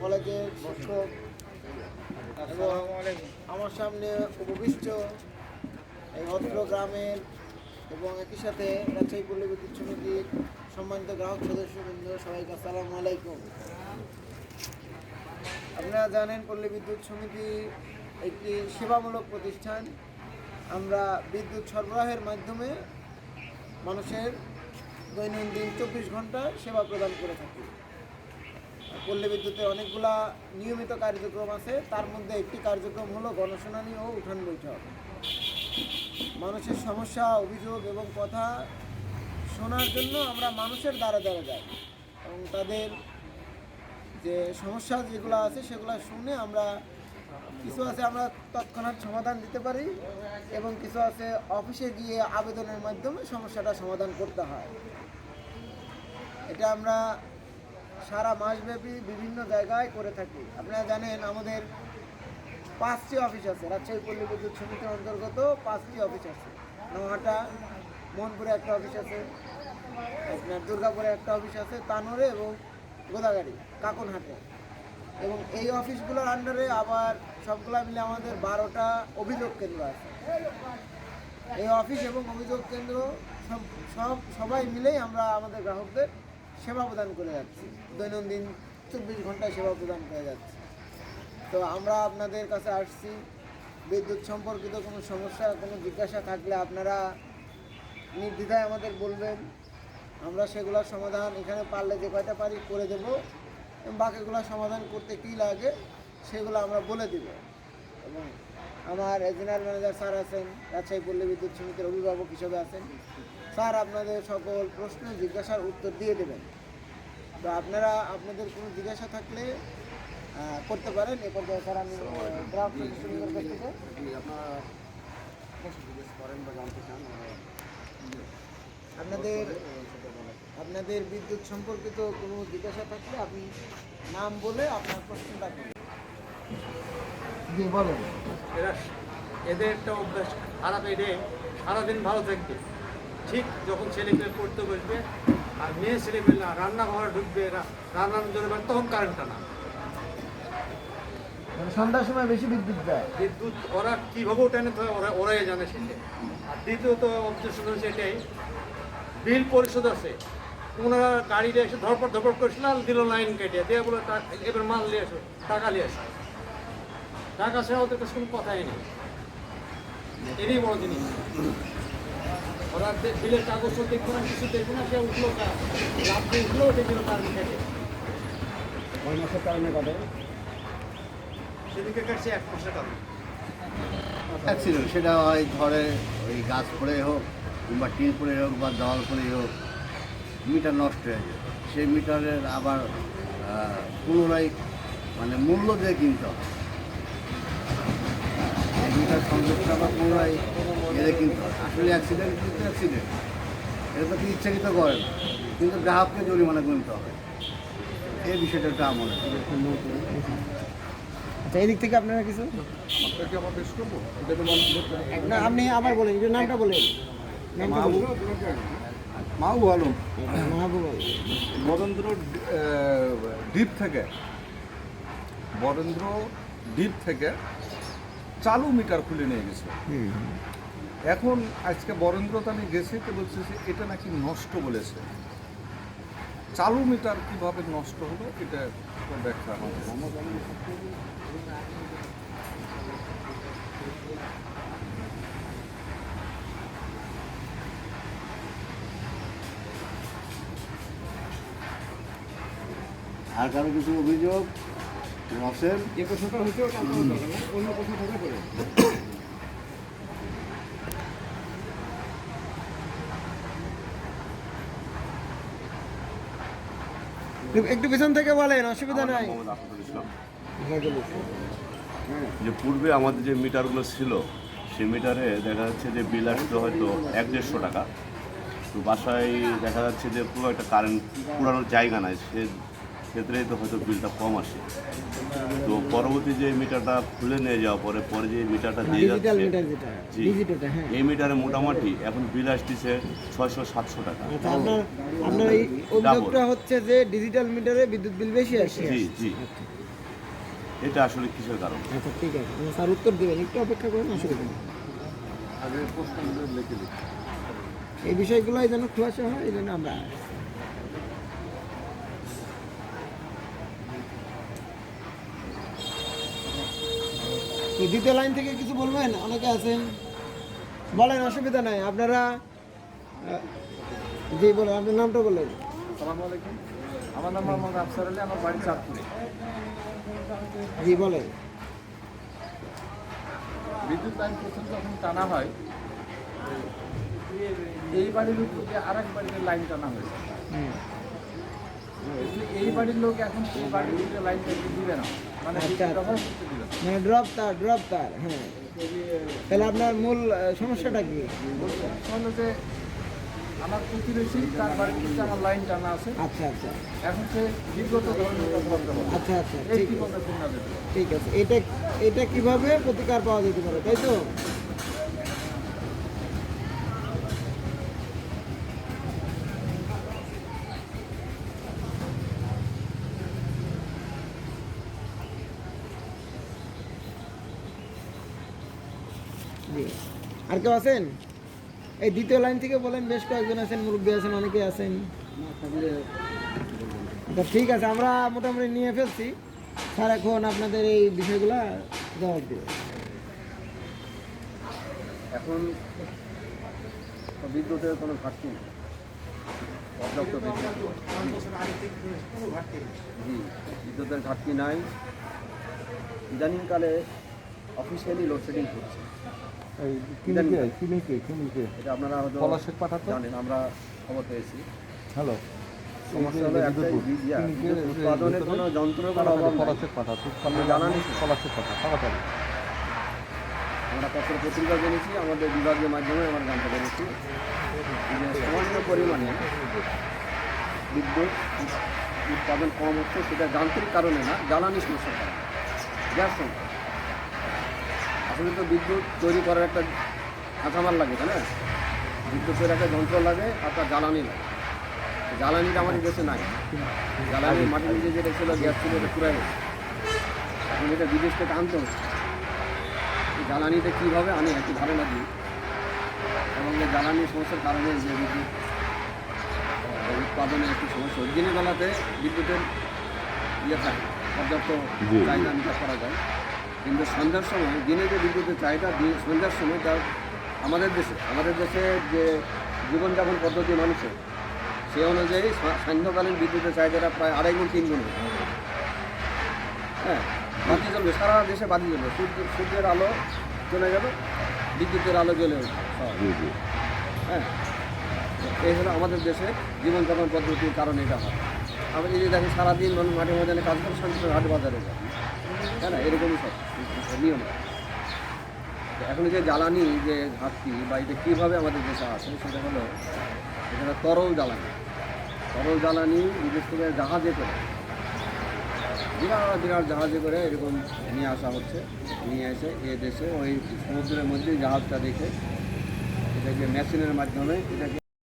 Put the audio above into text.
কলেজের এবং আমার সামনে উপবিষ্ট এই অত্র গ্রামের এবং একই সাথে রাজশাহী পল্লী বিদ্যুৎ সমিতির সম্মানিত গ্রাহক সদস্যবৃন্দ সবাইকে আসসালামু আলাইকুম। আপনারা জানেন পল্লী বিদ্যুৎ সমিতি একটি সেবামূলক প্রতিষ্ঠান। আমরা বিদ্যুৎ সরবরাহের মাধ্যমে মানুষের দৈনন্দিন চব্বিশ ঘণ্টা সেবা প্রদান করে থাকি। পল্লী বিদ্যুতের অনেকগুলা নিয়মিত কার্যক্রম আছে। তার মধ্যে একটি কার্যক্রম হলো গণশুনানি ও উঠান বৈঠক। মানুষের সমস্যা, অভিযোগ এবং কথা শোনার জন্য আমরা মানুষের দ্বারা দ্বারা যাই এবং তাদের যে সমস্যা যেগুলো আছে সেগুলো শুনে আমরা কিছু আছে আমরা তৎক্ষণাৎ সমাধান দিতে পারি এবং কিছু আছে অফিসে গিয়ে আবেদনের মাধ্যমে সমস্যাটা সমাধান করতে হয়। এটা আমরা সারা মাসব্যাপী বিভিন্ন জায়গায় করে থাকি। আপনারা জানেন, আমাদের পাঁচটি অফিস আছে। রাজশাহী পল্লী বিদ্যুৎ সমিতির অন্তর্গত পাঁচটি অফিস আছে। নোহাটা মোহনপুরে একটা অফিস আছে, আপনার দুর্গাপুরে একটা অফিস আছে, তানোরে এবং গোদাগাড়ি, কাকনহাটে। এবং এই অফিসগুলোর আন্ডারে আবার সবগুলা মিলে আমাদের বারোটা অভিযোগ কেন্দ্র আছে। এই অফিস এবং অভিযোগ কেন্দ্র সব সব, সবাই মিলেই আমরা আমাদের গ্রাহকদের সেবা প্রদান করে যাচ্ছি। দৈনন্দিন চব্বিশ ঘন্টায় সেবা প্রদান করে যাচ্ছি। তো আমরা আপনাদের কাছে আসছি। বিদ্যুৎ সম্পর্কিত কোনো সমস্যা, কোনো জিজ্ঞাসা থাকলে আপনারা নির্দ্বিধায় আমাদের বলবেন। আমরা সেগুলোর সমাধান এখানে পারলে যে কয়টা পারি করে দেব বাকিগুলো সমাধান করতে কী লাগে সেগুলো আমরা বলে দেব। এবং আমার জেনারেল ম্যানেজার স্যার আছেন, রাজশাহী পল্লী বিদ্যুৎ সমিতির অভিভাবক হিসেবে আছেন। স্যার আপনাদের সকল প্রশ্ন জিজ্ঞাসার উত্তর দিয়ে দেবেন। তো আপনারা আপনাদের কোনো জিজ্ঞাসা থাকলে করতে পারেন। এ পর্যায়ে স্যার আমি আপনাদের আপনাদের বিদ্যুৎ সম্পর্কিত কোনো জিজ্ঞাসা থাকলে আপনি নাম বলে আপনার প্রশ্নটা করুন জি বলেন। এরা এদের একটা অভ্যাস। খারাপ এডে সারাদিন ভালো থাকবে। ঠিক যখন ছেলে পেলে পড়তে বসবে আর মেয়ে ছেলে পেলে রান্নাঘরে ঢুকবে রান্নার জন্য এবার তখন কারেন্টটা না। মানে সন্ধ্যার সময় বেশি বিদ্যুৎ যায় বিদ্যুৎ ওরা কীভাবে নিতে হয় ওরা ওরাই জানে সেটা আর দ্বিতীয়ত অবজেকশন হচ্ছে এটাই বিল পরিশোধ আছে। ওনারা গাড়িটা এসে ধরপড় ধরপড় করেছিল আর দিল লাইন কেটে দিয়ে বলে এবার মাল নিয়ে আসো টাকা নিয়ে আসো। টাকা ছাড়া ওদের কাছে কোনো কথাই নেই। এটাই বড় জিনিস। ওরা বিলের কাগজ দেখব না কিছু দেখব না সে উঠল লাভ উঠল ওটা তার কেটে ওই মাসের কারণে কবে? সেদিকে কাটছে এক মাসের কারণ অ্যাক্সিডেন্ট সেটা হয় ঘরে ওই গাছ পড়ে হোক কিংবা টিন পড়ে হোক বা দেওয়াল পড়ে হোক মিটার নষ্ট হয়ে যায়। সেই মিটারের আবার পুনরায় মানে মূল্য দিয়ে কিনতে হবে। মিটার সংযোগটা আবার পুনরায় এদের কিনতে আসলে অ্যাক্সিডেন্ট কিন্তু অ্যাক্সিডেন্ট এটা তো ইচ্ছাকৃত করে না। কিন্তু গ্রাহককে জরিমানা গুনতে হবে। এই বিষয়টা একটু আমার আচ্ছা এদিক থেকে আপনারা কিছু? এটা না আপনি আবার বলেন একটু নামটা বলেন। মাহবুব আলম। মাহবুব বরেন্দ্র দ্বীপ থেকে। বরেন্দ্র দ্বীপ থেকে চালু মিটার খুলে নিয়ে গেছে। এখন আজকে বরেন্দ্র তানি গেছে তো বলছে যে এটা নাকি নষ্ট বলেছে। চালু মিটার কীভাবে নষ্ট হলো এটা ব্যাখ্যা আমাদের আর কারও কিছু অভিযোগ? লসের যে প্রশ্নটা হচ্ছে অন্য প্রশ্ন করে। একটু পিছন থেকে বলেন অসুবিধা নাই। ইসলাম। যে পূর্বে আমাদের যে মিটারগুলো ছিল সেই মিটারে দেখা যাচ্ছে যে বিল আসতো হয়তো এক দেড়শো টাকা। তো বাসায় দেখা যাচ্ছে যে পুরো একটা কারেন্ট পুরানোর জায়গা নাই সে ক্ষেত্রেই তো হয়তো বিলটা কম আসে। তো পরবর্তী যে মিটারটা খুলে নিয়ে যাওয়ার পরে পরে যে মিটারটা দিয়ে যাচ্ছে হ্যাঁ। এই মিটারে মোটামুটি এখন বিল আসতেছে ছয়শো সাতশো টাকা। আচ্ছা আপনার আপনার এই অভিযোগটা হচ্ছে যে ডিজিটাল মিটারে বিদ্যুৎ বিল বেশি আসে। জি জি। এটা আসলে কিসের কারণ? আচ্ছা ঠিক আছে। স্যার উত্তর দেবেন একটু অপেক্ষা করুন অসুবিধা নেই আগে প্রশ্নগুলো লিখে দিই। এই বিষয়গুলোই যেন খুলাসা হয় এই জন্য আমরা দ্বিতীয় লাইন থেকে কিছু বলবেন? অনেকে আছেন। বলেন অসুবিধা নাই। আপনারা জি বলেন আপনার নামটা বলেন। সালামু আলাইকুম। আমার নাম মোহাম্মদ আফসার আলী আমার বাড়ি চাঁদপুরে। জি বলেন। বিদ্যুৎ লাইন প্রথম যখন টানা হয় এই বাড়ির উপর দিয়ে আর এক বাড়িতে লাইন টানা হয়েছে। এই বাড়ির লোক এখন সেই বাড়ির লাইন দিবে না। মানে আচ্ছা, বিদ্যুৎ আচ্ছা। না মানে ড্রপ তার ড্রপ তার হ্যাঁ। তাহলে আপনার মূল সমস্যাটা কি? যে আমার প্রতিবেশী তার বাড়ির দিকে আমার লাইন টানা আছে। আচ্ছা আচ্ছা। এখন সে বিগত ধরনের আচ্ছা আচ্ছা ঠিক আছে। এটা এটা কীভাবে প্রতিকার পাওয়া যেতে পারে তাই তো জি আর কেউ আছেন? এই দ্বিতীয় লাইন থেকে বলেন, বেশ কয়েকজন আছেন, মুরব্বী আছেন অনেকে আছেন। আচ্ছা ঠিক আছে, আমরা মোটামুটি নিয়ে ফেলছি। স্যার এখন আপনাদের এই বিষয়গুলো জবাব দেবে। এখন বিদ্যুতের কোনো ঘাটতি নেই। জি, বিদ্যুতের ঘাটতি নাই। ইদানিংকালে অফিসিয়ালি লোডশেডিং হচ্ছে। এটা আপনারা হয়তো পাঠাতো? জানেন আমরা খবর পেয়েছি। হ্যালো। সমস্যা হলো একটাই উৎপাদনের কোনো যন্ত্রের কোনো অভাব নাই। তাড়াতাড়ি। আমরা পত্র পত্রিকা জেনেছি আমাদের বিভাগের মাধ্যমে আমরা জানতে পেরেছি। যে সামান্য পরিমাণে বিদ্যুৎ উৎপাদন কম হচ্ছে সেটা যান্ত্রিক কারণে না জ্বালানি সমস্যার কারণে গ্যাস সংকট আসলে তো বিদ্যুৎ তৈরি করার একটা কাঁচামাল লাগে তাই না? বিদ্যুতের একটা যন্ত্র লাগে আর তার জ্বালানি লাগে। জ্বালানিটা আমাদের দেশে নাই। জ্বালানি মাটির নিচে যেটা ছিল গ্যাস ছিল এটা পুরাই গেছে। এখন এটা বিদেশ থেকে আনতে হচ্ছে জ্বালানিটা কীভাবে আনে একটু ধারণা দিই এবং জ্বালানি সমস্যার কারণে যে বিদ্যুৎ উৎপাদনে একটু সমস্যা। দিনের বেলাতে বিদ্যুতের ইয়ে থাকে পর্যাপ্ত চাহিদা মিটা করা যায়। কিন্তু সন্ধ্যার সময় দিনে যে বিদ্যুতের চাহিদা দিন সন্ধ্যার সময় তার আমাদের দেশে আমাদের দেশে যে জীবনযাপন পদ্ধতি মানুষের সে অনুযায়ী সান্ধ্যকালীন বিদ্যুতের চাহিদাটা প্রায় আড়াই গুণ তিন গুণ হ্যাঁ বাতি জ্বলবে সারা দেশে বাতি জ্বলবে সূর্য সূর্যের আলো চলে গেল বিদ্যুতের আলো জ্বলে উঠবে হ্যাঁ এই হলো আমাদের দেশে জীবনযাপন পদ্ধতির কারণে এটা হয়। আমরা যদি যে দেখি সারাদিন মানুষ মাঠে ময়দানে কাজ করে শান্তি হাট বাজারে যায়। হ্যাঁ এরকমই সব। এখন যে জ্বালানি যে ঘাটতি বা এটা কীভাবে আমাদের দেশে আসে, সেটা হলো এখানে তরল জ্বালানি। তরল জ্বালানি বিশেষ করে জাহাজে করে। বিরাট বিরাট জাহাজে করে এরকম নিয়ে আসা হচ্ছে, নিয়ে এসে এ দেশে ওই সমুদ্রের মধ্যে জাহাজটা দেখে এটাকে মেশিনের মাধ্যমে এটাকে